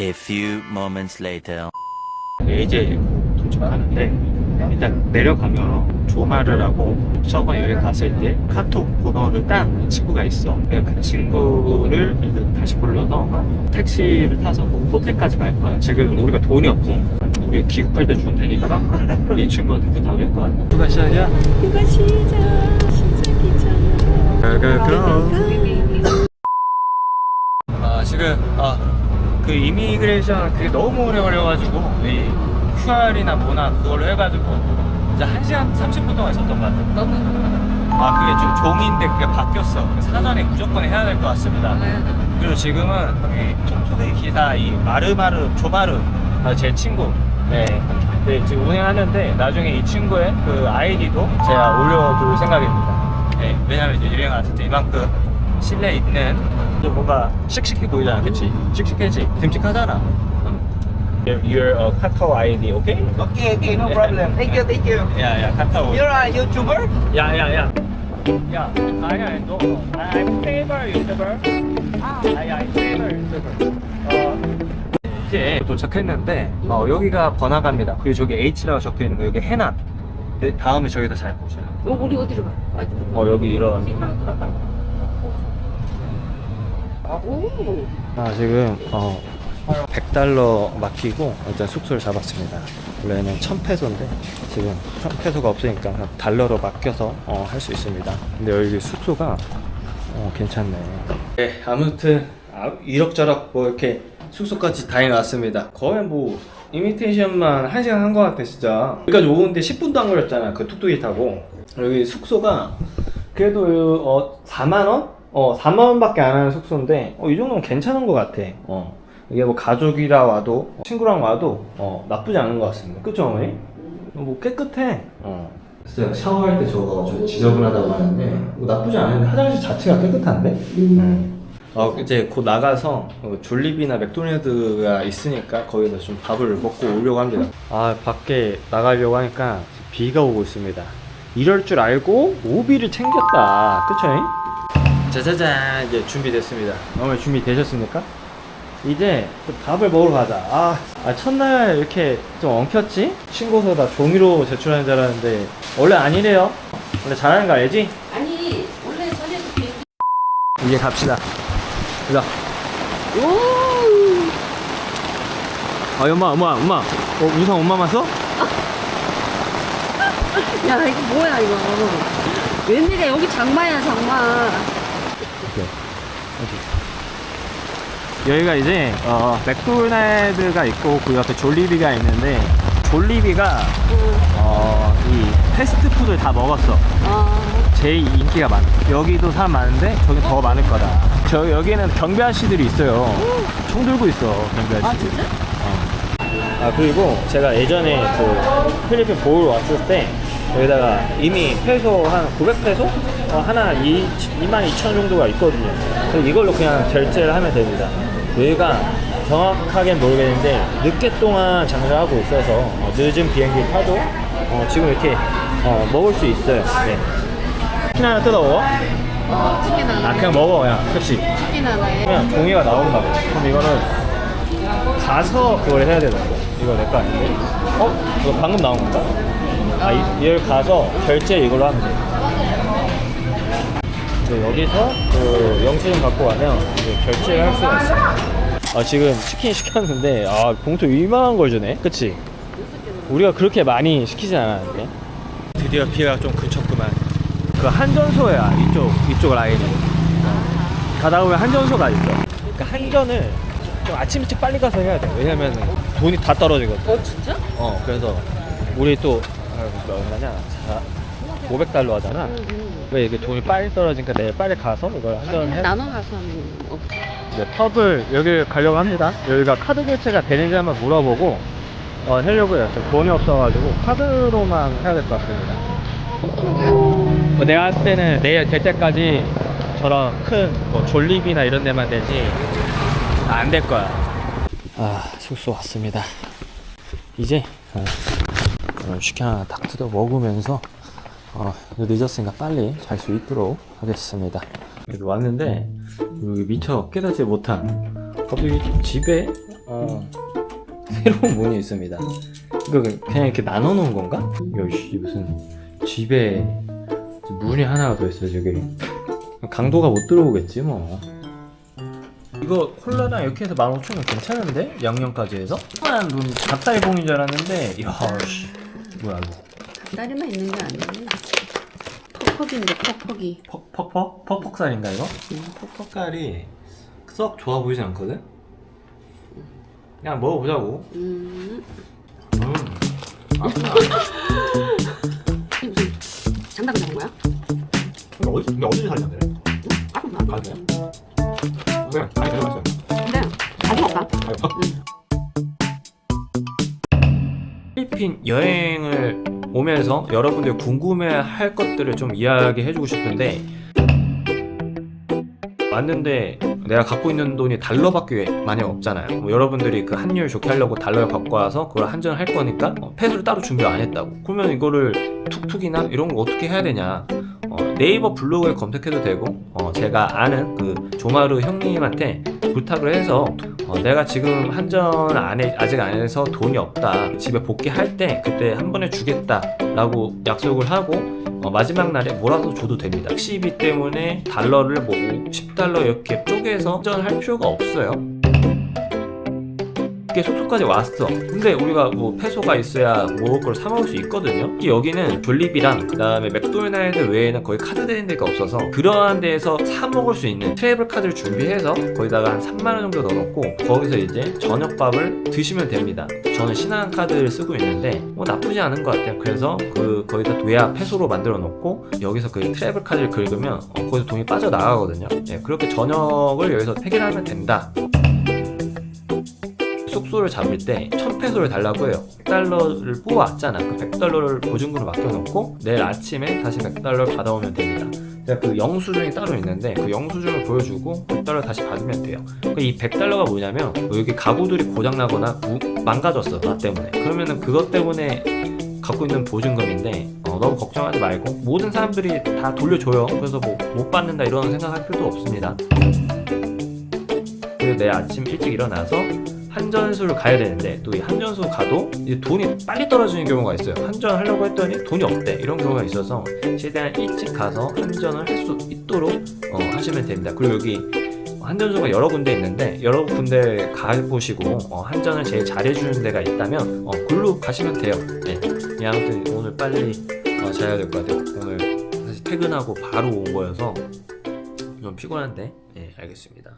A few moments later. 네, 이제 도착하는데 일단 내려가면 조마르라고 저번에 여기 갔을 때 카톡 번호를 딴 친구가 있어. 그 친구를 다시 불러서 택시를 타서 뭐 호텔까지 갈 거야. 지금 우리가 돈이 없고 우리 기급할 때 주면 되니까 이 친구한테 부탁할 거야. 누가 시작이야? 누가 시작 시작이잖아 가가가. 아 지금 아 그 이미그레이션 그게 너무 오래 걸려가지고 이 QR이나 뭐나 그걸로 해가지고 이제 1시간 30분 동안 있었던 것 같아요. 너무 아 그게 좀 종인데 그게 바뀌었어. 사전에 무조건 해야 될 것 같습니다. 그리고 지금은 이 톡톡의 기사 이 마르마르 조마르. 아, 제 친구. 네. 네 지금 운행하는데 나중에 이 친구의 그 아이디도 제가 올려둘 생각입니다. 네 왜냐면 이제 유행 왔을 때 이만큼 실내 있는 좀 뭔가 씩씩해 보이잖아 그치? 씩씩해지. 듬직하잖아. Your, your uh, 카카오 아이디 오케이? Okay, okay, no problem. Thank you, thank you. 야야 카카오. You're a YouTuber? 야야야 야 아니야 너 I'm favorite YouTuber. 아. 아야 I'm favorite YouTuber. 어. 이제 도착했는데 어 여기가 번화가입니다. 그리고 저기 H라고 적혀 있는 거 여기 해남. 네, 다음에 저기다 잘 보셔요 어, 우리 어디로 가? 어 여기 이런 오 아 지금 어 100달러 맡기고 일단 숙소를 잡았습니다. 원래는 1000페소인데 지금 1000페소가 없으니까 달러로 맡겨서 어, 할 수 있습니다. 근데 여기 숙소가 어, 괜찮네. 네 아무튼 아, 이럭저럭 뭐 이렇게 숙소까지 다녀왔습니다. 거의 뭐 이미테이션만 1시간 한 것 같아 진짜. 여기까지 오는데 10분도 안 걸렸잖아 그 뚝뚝이 타고. 여기 숙소가 그래도 어 4만 원? 어 4만 원밖에 안 하는 숙소인데 어, 이 정도면 괜찮은 것 같아. 어 이게 뭐 가족이라 와도 친구랑 와도 어 나쁘지 않은 것 같습니다. 그쵸 어머니? 뭐 깨끗해. 어. 진짜 샤워할 때 저거 좀 지저분하다고 하는데 뭐 나쁘지 않은데 화장실 자체가 깨끗한데? 음. 어 이제 곧 나가서 어, 졸립이나 맥도날드가 있으니까 거기서 좀 밥을 먹고 오려고 합니다. 아 밖에 나가려고 하니까 비가 오고 있습니다. 이럴 줄 알고 오비를 챙겼다. 그쵸? 짜자잔 이제 준비됐습니다. 어머니 준비되셨습니까? 이제 또 밥을 먹으러 가자. 아, 아, 첫날 이렇게 좀 엉켰지? 신고서 다 종이로 제출하는 줄 알았는데 원래 아니래요. 원래 잘하는 거 알지? 아니 원래 전에도 비행기 이제 갑시다. 가자. 오 아, 엄마, 엄마, 엄마. 어, 우선 엄마만 써? 야 이거 뭐야 이거 웬일이야 여기 장마야 장마 여기가 이제 어, 맥도날드가 있고 그 옆에 졸리비가 있는데 졸리비가 어, 이 패스트푸드를 다 먹었어. 어 제일 인기가 많아. 여기도 사람 많은데 저기 더 많을 거다. 저 여기는 경비 아저씨들이 있어요. 총 들고 있어 경비 아 아저씨. 진짜? 아 그리고 제가 예전에 그 필리핀 보러 왔을 때 여기다가 이미 페소 한 900페소 어, 하나 2, 2만 2천 정도가 있거든요. 그래서 이걸로 그냥 결제를 하면 됩니다. 여기가 정확하게는 모르겠는데 늦게 동안 장사하고 있어서 어, 늦은 비행기 타도 어, 지금 이렇게 어, 먹을 수 있어요. 네. 치킨 하나 뜯어 먹어? 어 치킨 아 하나에 그냥 먹어 그냥 그치? 치킨 하나에 그냥 종이가 나온다고. 그럼 이거는 가서 그걸 해야 되는 거. 이거 내 거 아닌데? 어? 이거 방금 나온 건가? 아, 이, 얘를 가서 결제 이걸로 하면 돼. 이제 여기서 그 영수증 갖고 가면 이제 결제를 할 수가 있어. 아, 지금 치킨 시켰는데, 아, 봉투 이만한 걸 주네? 그치? 우리가 그렇게 많이 시키진 않았는데. 드디어 비가 좀 그쳤구만. 그 한전소야, 이쪽, 이쪽 라인이. 가다 보면 한전소가 있어. 그러니까 한전을 좀 아침 일찍 빨리 가서 해야 돼. 왜냐면 돈이 다 떨어지거든. 어 진짜? 어, 그래서 우리 또 아, 얼마냐? 500달러 하잖아. 왜 이게 돈이 빨리 떨어지니까 내일 빨리 가서 이걸 한전 해. 나눠 가서 하면 어. 이제 펍을 여기 가려고 합니다. 여기가 카드 결제가 되는지 한번 물어보고 어, 하려고요. 저 돈이 없어가지고 카드로만 해야 될 것 같습니다. 뭐 내가 봤을 때는 내일 될 때까지 저런 큰뭐 졸립이나 이런 데만 되지 안 될 거야. 아 숙소 왔습니다. 이제 어, 치킨 하나 딱 뜯어 먹으면서 어, 늦었으니까 빨리 잘 수 있도록 하겠습니다. 여기 왔는데 여기 미처 깨닫지 못한 갑자기 집에 어, 새로운 문이 있습니다. 이거 그냥 이렇게 나눠 놓은 건가? 씨, 무슨 집에 문이 하나가 더 있어요 저기. 강도가 못 들어오겠지 뭐. 이거 콜라랑 이렇게 해서 15,000원 괜찮은데? 양념까지 해서? 한 돈, 닭다리봉인 줄 알았는데 이야 씨 뭐야 이거 다리만 있는 게 아니네. 퍽퍽인데 퍽퍽이. 퍽, 퍽퍽? 퍽퍽살인가 이거? 응, 퍽퍽. 색깔이 썩 좋아 보이진 않거든? 그냥 먹어보자고 음. 음. 이게 무슨 장담을 잡은 거야? 근데 어디 근데 어디 살이 안 되네. 아, 그럼 나. 아? 그냥 많이 들어 필리핀 여행을 오면서 여러분들 궁금해할 것들을 좀 이야기해주고 싶은데 왔는데 내가 갖고 있는 돈이 달러밖에 많이 없잖아요. 뭐 여러분들이 그 환율 좋게 하려고 달러를 갖고 와서 그걸 한전을 할 거니까 어, 패스를 따로 준비 안 했다고. 그러면 이거를 툭툭이나 이런 거 어떻게 해야 되냐? 어, 네이버 블로그에 검색해도 되고 어, 제가 아는 그 조마루 형님한테 부탁을 해서 어, 내가 지금 한전 안에 아직 안 해서 돈이 없다 집에 복귀할 때 그때 한 번에 주겠다라고 약속을 하고 어, 마지막 날에 몰아서 줘도 됩니다. 시비 때문에 달러를 뭐 10달러 이렇게 쪼개서 한전할 필요가 없어요. 이게 속초까지 왔어. 근데 우리가 뭐 페소가 있어야 먹을 걸 사 먹을 수 있거든요. 이 여기는 졸리비랑 그 다음에 맥도날드 외에는 거의 카드 되는 데가 없어서 그러한 데에서 사 먹을 수 있는 트래블 카드를 준비해서 거기다가 한 3만 원 정도 넣어놓고 거기서 이제 저녁밥을 드시면 됩니다. 저는 신한 카드를 쓰고 있는데 뭐 나쁘지 않은 것 같아요. 그래서 그 거기다 외야 페소로 만들어 놓고 여기서 그 트래블 카드를 긁으면 어, 거기서 돈이 빠져 나가거든요. 예, 그렇게 저녁을 여기서 해결하면 된다. 숙소를 잡을 때 1000페소를 달라고 해요. 100달러를 뽑아왔잖아. 그 100달러를 보증금으로 맡겨놓고 내일 아침에 다시 100달러를 받아오면 됩니다. 그 영수증이 따로 있는데 그 영수증을 보여주고 100달러 다시 받으면 돼요. 그이 100달러가 뭐냐면 뭐 여기 가구들이 고장나거나 무- 망가졌어 나 때문에. 그러면은 그것 때문에 갖고 있는 보증금인데 어, 너무 걱정하지 말고 모든 사람들이 다 돌려줘요. 그래서 뭐 못 받는다 이런 생각할 필요도 없습니다. 그리고 내일 아침 일찍 일어나서 한전수를 가야 되는데 또 이 한전수 가도 돈이 빨리 떨어지는 경우가 있어요. 한전 하려고 했더니 돈이 없대 이런 경우가 있어서 최대한 일찍 가서 한전을 할 수 있도록 어, 하시면 됩니다. 그리고 여기 한전수가 여러 군데 있는데 여러 군데 가보시고 어, 한전을 제일 잘해주는 데가 있다면 어, 글로 가시면 돼요. 네. 예, 아무튼 오늘 빨리 어, 자야 될 것 같아요. 오늘 사실 퇴근하고 바로 온 거여서 좀 피곤한데 예 알겠습니다.